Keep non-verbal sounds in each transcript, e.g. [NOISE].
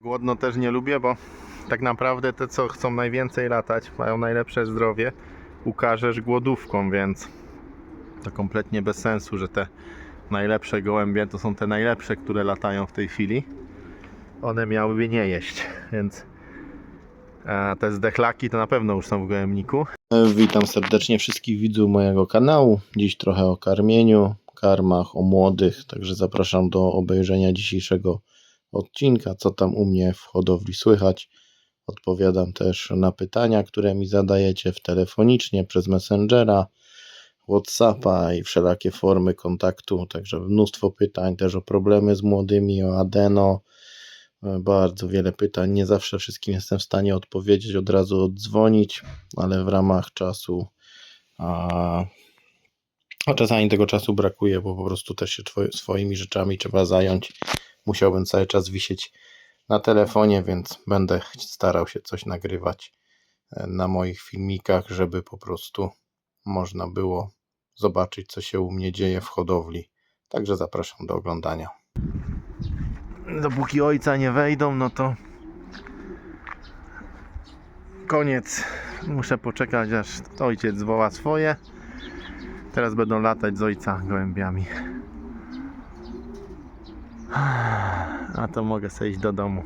Głodno też nie lubię, bo tak naprawdę te, co chcą najwięcej latać, mają najlepsze zdrowie, ukażesz głodówką, więc to kompletnie bez sensu, że te najlepsze gołębie to są te najlepsze, które latają w tej chwili. One miałyby nie jeść, więc e, te zdechlaki to na pewno już są w gołębniku. Witam serdecznie wszystkich widzów mojego kanału. Dziś trochę o karmieniu, karmach, o młodych, także zapraszam do obejrzenia dzisiejszego odcinka, co tam u mnie w hodowli słychać. Odpowiadam też na pytania, które mi zadajecie w telefonicznie, przez Messengera, Whatsappa i wszelakie formy kontaktu. Także mnóstwo pytań też o problemy z młodymi, o adeno. Bardzo wiele pytań. Nie zawsze wszystkim jestem w stanie odpowiedzieć, od razu oddzwonić, ale w ramach czasu. A, a czasami tego czasu brakuje, bo po prostu też się swoimi rzeczami trzeba zająć musiałbym cały czas wisieć na telefonie, więc będę starał się coś nagrywać e, na moich filmikach, żeby po prostu można było zobaczyć, co się u mnie dzieje w hodowli. Także zapraszam do oglądania. Dopóki ojca nie wejdą, no to koniec. Muszę poczekać, aż ojciec zwoła swoje. Teraz będą latać z ojca gołębiami. A to mogę sobie iść do domu.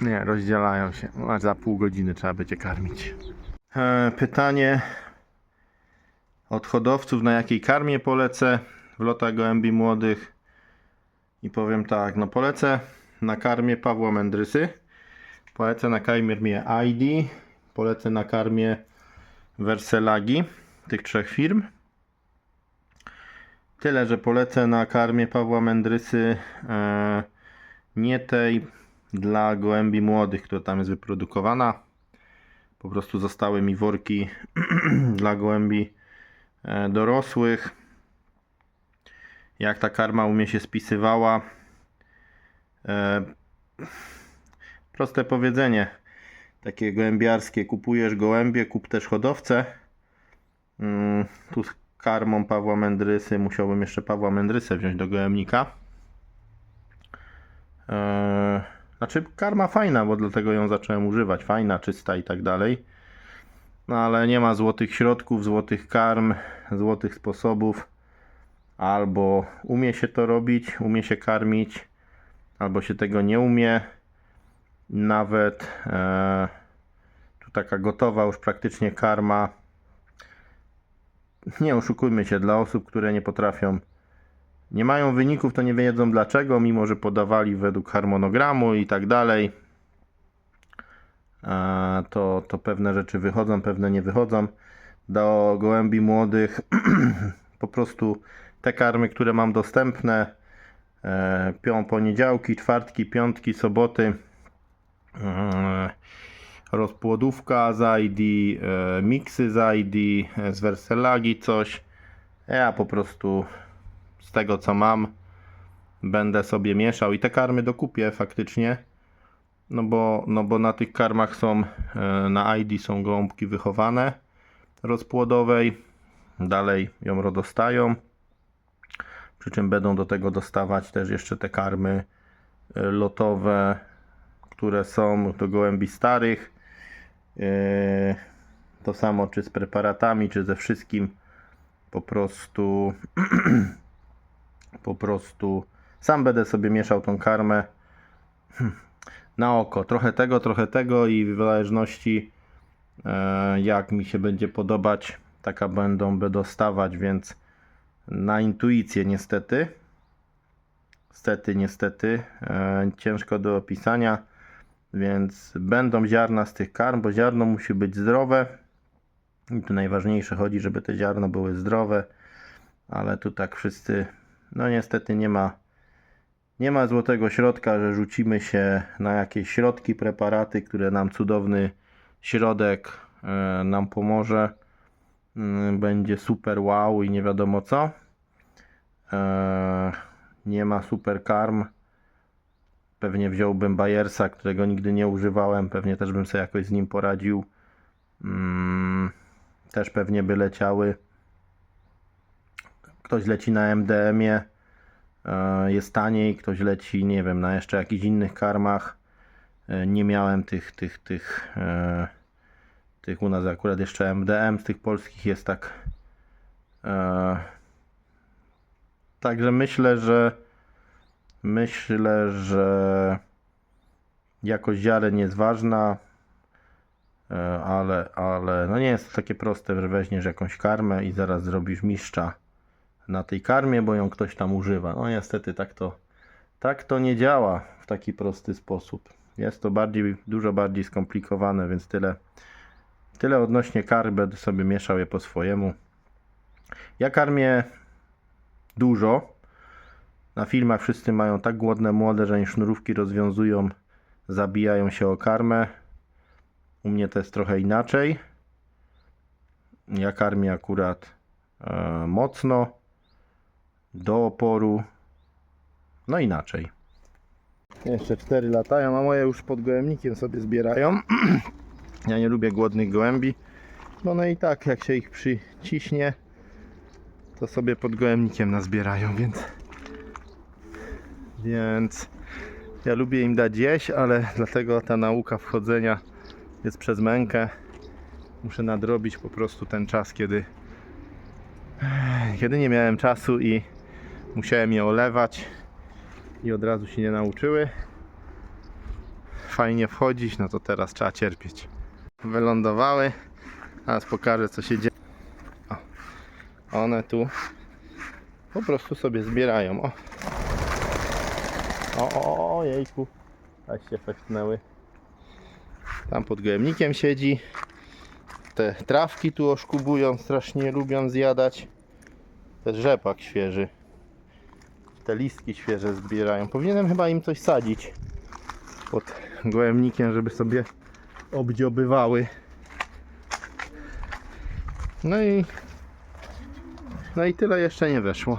Nie, rozdzielają się. A za pół godziny trzeba będzie karmić. E, pytanie od hodowców, na jakiej karmie polecę w lotach gołębi młodych. I powiem tak, no polecę na karmie Pawła Mędrysy. Polecę na karmie ID. Polecę na karmie Verselagi tych trzech firm. Tyle, że polecę na karmie Pawła Mędrysy e, nie tej dla gołębi młodych, która tam jest wyprodukowana. Po prostu zostały mi worki [CLEARS THROAT] dla gołębi e, dorosłych. Jak ta karma u mnie się spisywała. E, proste powiedzenie. Takie gołębiarskie. Kupujesz gołębie, kup też hodowcę. Mm, tu karmą Pawła Mędrysy musiałbym jeszcze Pawła Mędrysę wziąć do gołębnika. Eee, znaczy karma fajna, bo dlatego ją zacząłem używać. Fajna, czysta i tak dalej. No ale nie ma złotych środków, złotych karm, złotych sposobów. Albo umie się to robić, umie się karmić, albo się tego nie umie. Nawet eee, tu taka gotowa już praktycznie karma nie oszukujmy się, dla osób, które nie potrafią, nie mają wyników, to nie wiedzą dlaczego, mimo że podawali według harmonogramu i tak dalej, to, to pewne rzeczy wychodzą, pewne nie wychodzą. Do gołębi młodych [CLEARS THROAT] po prostu te karmy, które mam dostępne, e, pią poniedziałki, czwartki, piątki, soboty, e, rozpłodówka z ID, e, miksy z ID, e, z Verselagi coś. Ja po prostu z tego co mam będę sobie mieszał i te karmy dokupię faktycznie. No bo, no bo na tych karmach są, e, na ID są gołąbki wychowane rozpłodowej. Dalej ją rodostają. Przy czym będą do tego dostawać też jeszcze te karmy e, lotowe, które są do gołębi starych. Yy, To samo czy z preparatami, czy ze wszystkim. Po prostu [CLEARS THROAT] po prostu sam będę sobie mieszał tą karmę na oko. Trochę tego, trochę tego i w zależności e, jak mi się będzie podobać, taka będą by dostawać, więc na intuicję niestety. Niestety, niestety. E, ciężko do opisania. Więc będą ziarna z tych karm, bo ziarno musi być zdrowe. I tu najważniejsze chodzi, żeby te ziarno były zdrowe. Ale tu tak wszyscy, no niestety nie ma, nie ma złotego środka, że rzucimy się na jakieś środki, preparaty, które nam cudowny środek e, nam pomoże. Mm, Będzie super wow i nie wiadomo co. E, nie ma super karm. Pewnie wziąłbym Bayersa, którego nigdy nie używałem. Pewnie też bym sobie jakoś z nim poradził. Mm, też pewnie by leciały. Ktoś leci na MDM-ie. e, jest taniej, ktoś leci, nie wiem, na jeszcze jakichś innych karmach. E, Nie miałem tych, tych, tych, e, tych u nas akurat jeszcze MDM z tych polskich jest tak. Także myślę, że myślę, że jakość ziaren jest ważna, e, ale, ale no nie jest to takie proste, że weźmiesz jakąś karmę i zaraz zrobisz mistrza na tej karmie, bo ją ktoś tam używa. No niestety tak to, tak to nie działa w taki prosty sposób. Jest to bardziej, dużo bardziej skomplikowane, więc tyle, tyle odnośnie kar, będę sobie mieszał je po swojemu. Ja karmię dużo. Na filmach wszyscy mają tak głodne młode, że im sznurówki rozwiązują, zabijają się o karmę. U mnie to jest trochę inaczej. Ja karmię akurat e, mocno, do oporu, no inaczej. Jeszcze cztery latają, a moje już pod gołębnikiem sobie zbierają. [CLEARS THROAT] ja nie lubię głodnych gołębi, bo no i tak jak się ich przyciśnie, to sobie pod gołębnikiem nazbierają, więc więc ja lubię im dać jeść, ale [LAUGHS] dlatego ta nauka wchodzenia jest przez mękę. Muszę nadrobić po prostu ten czas, kiedy kiedy nie miałem czasu i musiałem je olewać i od razu się nie nauczyły. Fajnie wchodzić, no to teraz trzeba cierpieć. Wylądowały. Teraz pokażę co się dzieje. O, one tu po prostu sobie zbierają. O, o, o, o jejku. Aż się fechtnęły. Tam pod gołębnikiem siedzi. Te trawki tu oszkubują, strasznie lubią zjadać. Jest rzepak świeży. Te listki świeże zbierają. Powinienem chyba im coś sadzić pod gołębnikiem, żeby sobie obdziobywały. No i no i tyle jeszcze nie weszło.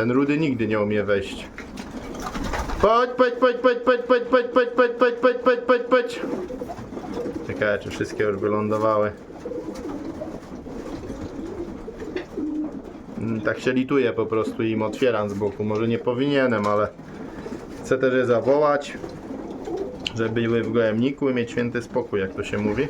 ten rudy nigdy nie umie wejść. Patrz, patrz, patrz, patrz, patrz, patrz, patrz, patrz, patrz, patrz, patrz, patrz, patrz. Ciekawe, czy wszystkie już wylądowały. Mm, Tak się lituję po prostu im otwieram z boku. Może nie powinienem, ale chcę też je zawołać, żeby były w gołębniku i mieć święty spokój, jak to się mówi.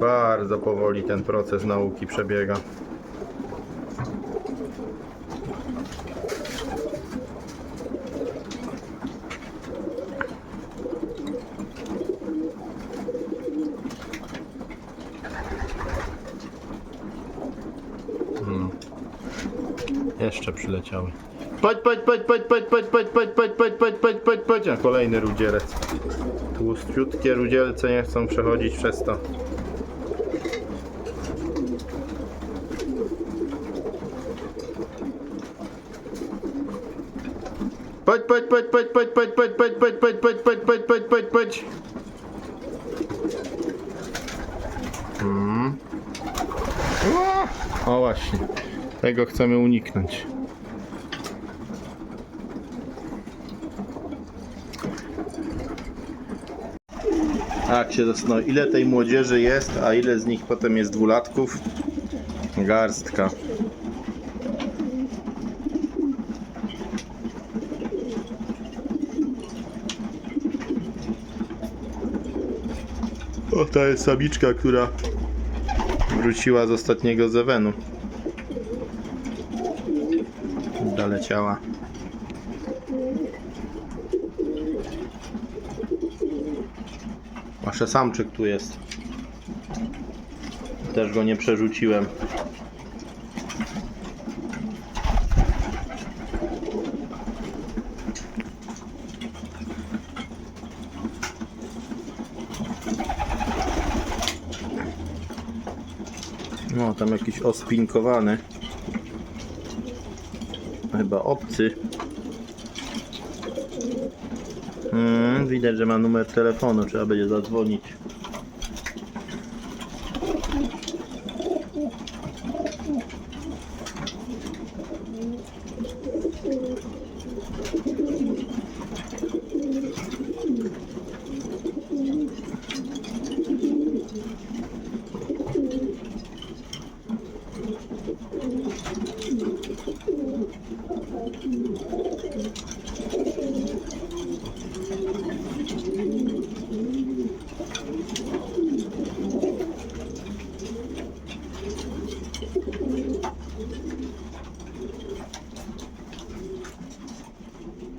Bardzo powoli ten proces nauki przebiega. jeszcze przyleciały. Chodź, chodź, chodź, chodź, chodź, chodź, chodź, chodź, chodź, chodź, chodź, chodź, chodź. A kolejny rudzielec. Tłustiutkie rudzielce nie chcą przechodzić przez to. Chodź, chodź, chodź, chodź, chodź, chodź, chodź, chodź, chodź, chodź, chodź, chodź, chodź, chodź, chodź, chodź. Mm. O właśnie, tego chcemy uniknąć. Tak się zastanowię, ile tej młodzieży jest, a ile z nich potem jest dwulatków? Garstka. O, to jest samiczka, która wróciła z ostatniego zewenu. Doleciała. Wasze samczyk tu jest. Też go nie przerzuciłem. Tam jakiś ospinkowany. Chyba obcy. Mm, widać, że ma numer telefonu, trzeba będzie zadzwonić.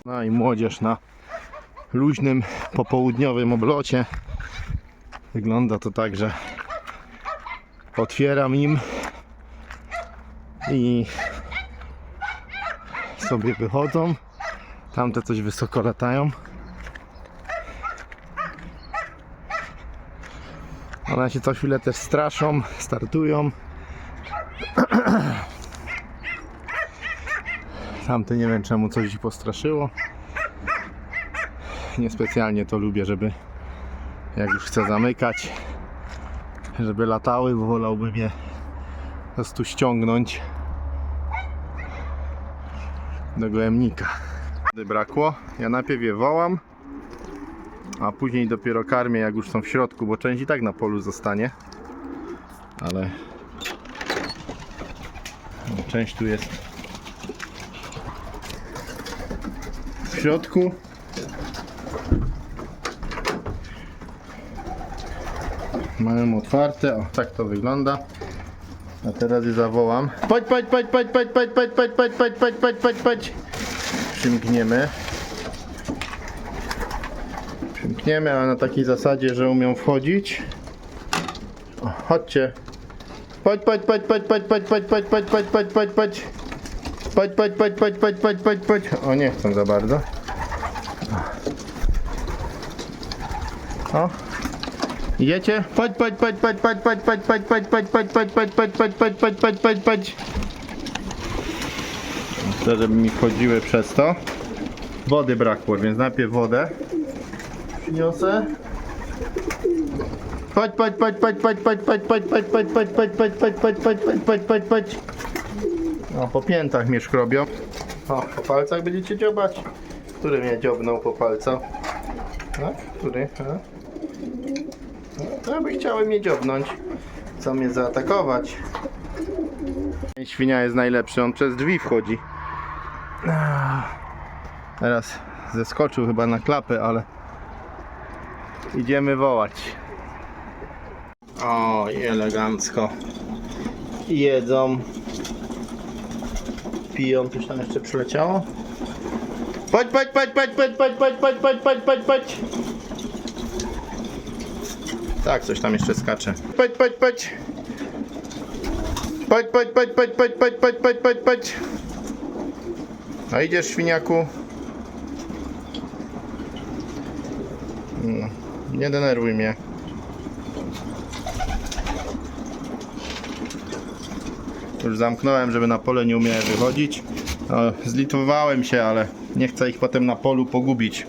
No i młodzież na luźnym popołudniowym oblocie. Wygląda to tak, że otwieram im i sobie wychodzą. Tamte coś wysoko latają. One się co chwilę też straszą, startują. Tamte nie wiem czemu coś ich postraszyło. Niespecjalnie to lubię, żeby jak już chcę zamykać, żeby latały, bo wolałbym je po prostu ściągnąć do gołębnika. Wody brakło. Ja najpierw je wołam, a później dopiero karmię jak już są w środku, bo część i tak na polu zostanie. Ale część tu jest w środku. Mamy otwarte, o tak to wygląda. A teraz je zawołam. Chodź, chodź, chodź, chodź, chodź, chodź, chodź, chodź, chodź, chodź, chodź, chodź, chodź, chodź. Przymkniemy. Przymkniemy, ale na takiej zasadzie, że umią wchodzić. O, chodźcie. Chodź, chodź, chodź, chodź, chodź, chodź, chodź, chodź, chodź, chodź, chodź, chodź, chodź. Chodź, chodź, chodź, chodź, chodź, chodź, chodź, chodź. O, nie chcą za bardzo. O. Idziecie? Chodź, chodź, chodź, chodź, chodź, chodź, chodź, chodź, chodź, chodź, chodź, chodź, chodź, chodź, chodź, chodź, chodź, chodź, chodź, chodź. Chcę, żeby mi wchodziły przez to. Wody brakło, więc najpierw wodę przyniosę. Chodź, chodź, chodź, chodź, chodź, chodź, chodź, chodź, chodź, chodź, chodź, chodź, chodź, chodź, chodź, chodź, chodź, chodź, chodź, chodź. No, po piętach mnie szkrobią. O, po palcach będziecie dziobać. Który mnie dziobnął po palcach? Tak? Który? No, by chciały mnie dziobnąć. Mnie zaatakować. Świnia jest najlepszy, on przez drzwi wchodzi. Teraz zeskoczył chyba na klapę, ale idziemy wołać. O, elegancko. Jedzą. Piją, coś tam jeszcze przyleciało. Chodź, chodź, chodź, chodź, chodź, chodź, chodź, chodź, chodź, chodź, chodź. Tak, coś tam jeszcze skacze. Chodź. Chodź, chodź, chodź, chodź, chodź, chodź, chodź, chodź, chodź, chodź. A idziesz, świniaku? No, nie denerwuj mnie. Już zamknąłem, żeby na pole nie umiały wychodzić. No, zlitowałem się, ale nie chcę ich potem na polu pogubić.